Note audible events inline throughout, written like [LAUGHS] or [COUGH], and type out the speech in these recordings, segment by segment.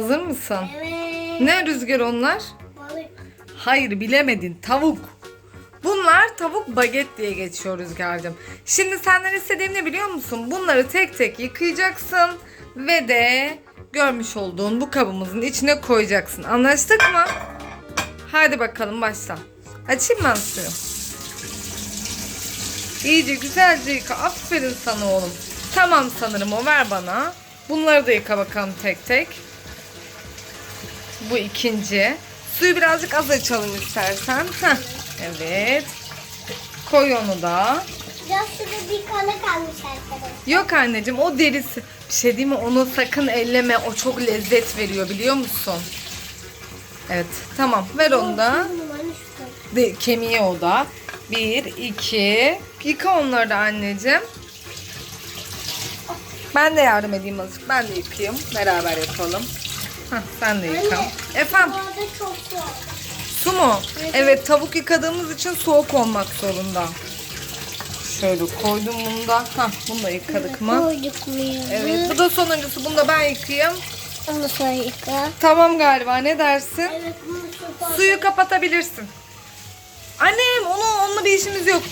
Hazır mısın? Evet. Ne rüzgar onlar? Balık. Hayır bilemedin tavuk. Bunlar tavuk baget diye geçiyor Rüzgar'cığım. Şimdi senden istediğim ne biliyor musun? Bunları tek tek yıkayacaksın ve de görmüş olduğun bu kabımızın içine koyacaksın. Anlaştık mı? Hadi bakalım başla. Açayım ben suyu. İyice güzelce yıka. Aferin sana oğlum. Tamam sanırım o ver bana. Bunları da yıka bakalım tek tek. Bu ikinci. Suyu birazcık az açalım istersen. Heh, evet. Koy onu da. Biraz şurada bir kanı kalmış arkadaşlar. Yok anneciğim o derisi. Bir şey değil mi? Onu sakın elleme. O çok lezzet veriyor biliyor musun? Evet tamam ver onu da. De, kemiği o da. Bir, iki. Yıka onları da anneciğim. Ben de yardım edeyim azıcık. Ben de yıkayayım. Beraber yapalım. Heh, sen de yıka. Anne. Efendim çok soğuk. su mu? Evet tavuk yıkadığımız için soğuk olmak zorunda. Şöyle koydum bunu da. Hah, bunu da yıkadık mı? Koyduk mu? Evet bu da sonuncusu. Bunu da ben yıkayayım. Onu sonra yıka. Tamam galiba ne dersin? Evet bunu çok Suyu kapatabilirsin. Annem onu onunla bir işimiz yok.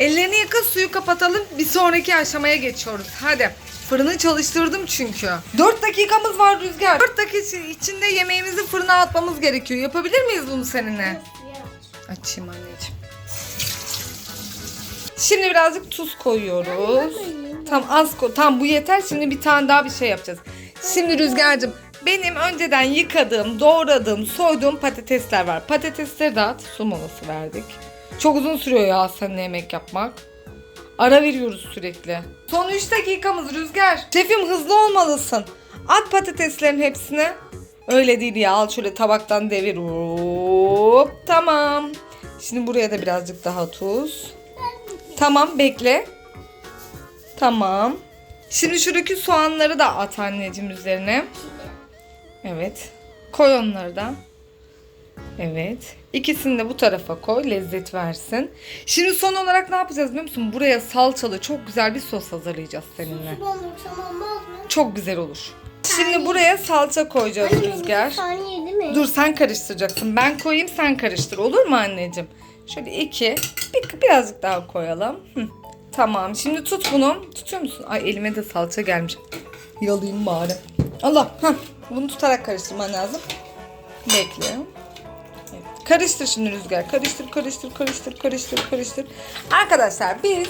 Ellerini yıka suyu kapatalım. Bir sonraki aşamaya geçiyoruz. Hadi. Fırını çalıştırdım çünkü. 4 dakikamız var Rüzgar. 4 dakika içinde yemeğimizi fırına atmamız gerekiyor. Yapabilir miyiz bunu seninle? Açayım anneciğim. Şimdi birazcık tuz koyuyoruz. Tam az koy. Tam bu yeter. Şimdi bir tane daha bir şey yapacağız. Şimdi Rüzgar'cığım benim önceden yıkadığım, doğradığım, soyduğum patatesler var. Patatesleri de at. Su molası verdik. Çok uzun sürüyor ya seninle yemek yapmak. Ara veriyoruz sürekli. Son 3 dakikamız Rüzgar. Şefim hızlı olmalısın. At patateslerin hepsini. Öyle değil ya. Al şöyle tabaktan devir. Hop. Tamam. Şimdi buraya da birazcık daha tuz. Tamam bekle. Tamam. Şimdi şuradaki soğanları da at anneciğim üzerine. Evet. Koy onları da. Evet. İkisini de bu tarafa koy. Lezzet versin. Şimdi son olarak ne yapacağız biliyor musun? Buraya salçalı çok güzel bir sos hazırlayacağız seninle. Su olursam olmaz mı? Çok güzel olur. Şimdi buraya salça koyacağız Rüzgar. Bir saniye değil mi? Dur sen karıştıracaksın. Ben koyayım sen karıştır. Olur mu anneciğim? Şöyle iki. Bir, birazcık daha koyalım. Hı. Tamam. Şimdi tut bunu. Tutuyor musun? Ay elime de salça gelmiş. Yalayayım bari. Allah. Hah. Bunu tutarak karıştırman lazım. Bekle. Karıştır şimdi Rüzgar. Karıştır, karıştır, karıştır, karıştır, karıştır. Arkadaşlar biz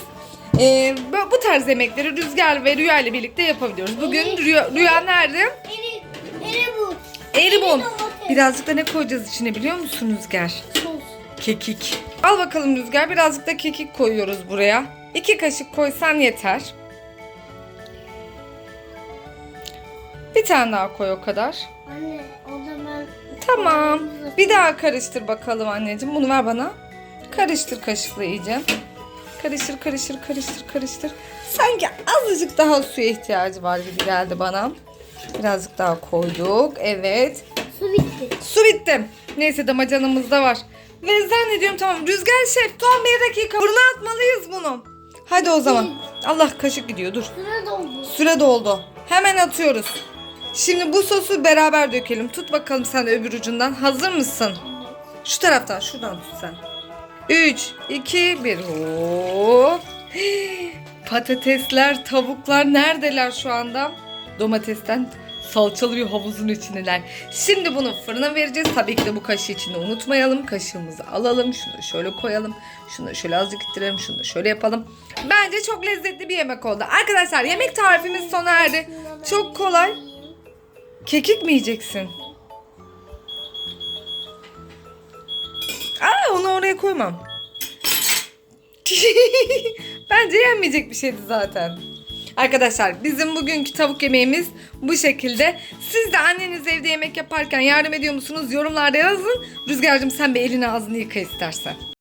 e, bu- tarz yemekleri Rüzgar ve Rüya ile birlikte yapabiliyoruz. Bugün Rüya, Rüya nerede? Eri, eri bu. Eribon. domates. Birazcık da ne koyacağız içine biliyor musun Rüzgar? Sos. Kekik. Al bakalım Rüzgar. Birazcık da kekik koyuyoruz buraya. İki kaşık koysan yeter. Bir tane daha koy o kadar. Anne o Tamam. Bir daha karıştır bakalım anneciğim. Bunu ver bana. Karıştır kaşıkla iyice. Karıştır, karıştır, karıştır, karıştır. Sanki azıcık daha suya ihtiyacı var gibi geldi bana. Birazcık daha koyduk. Evet. su bitti. Su bitti. Neyse damacanamız da var. Ve zannediyorum tamam. Rüzgar şef son bir dakika. Fırına atmalıyız bunu. Hadi o zaman. Allah kaşık gidiyor dur. Sıra doldu. Süre doldu. Hemen atıyoruz. Şimdi bu sosu beraber dökelim. Tut bakalım sen öbür ucundan. Hazır mısın? Şu taraftan şuradan tut sen. 3, 2, 1. Hop. [GASPS] Patatesler, tavuklar neredeler şu anda? Domatesten salçalı bir havuzun içindeler. Şimdi bunu fırına vereceğiz. Tabii ki de bu kaşığı içinde unutmayalım. Kaşığımızı alalım. Şunu şöyle koyalım. Şunu şöyle azıcık ittirelim. Şunu şöyle yapalım. Bence çok lezzetli bir yemek oldu. Arkadaşlar yemek tarifimiz sona erdi. Çok kolay. Kekik mi yiyeceksin? Aa onu oraya koymam. [LAUGHS] Bence yenmeyecek bir şeydi zaten. Arkadaşlar bizim bugünkü tavuk yemeğimiz bu şekilde. Siz de anneniz evde yemek yaparken yardım ediyor musunuz? Yorumlarda yazın. Rüzgar'cığım sen bir elini ağzını yıka istersen.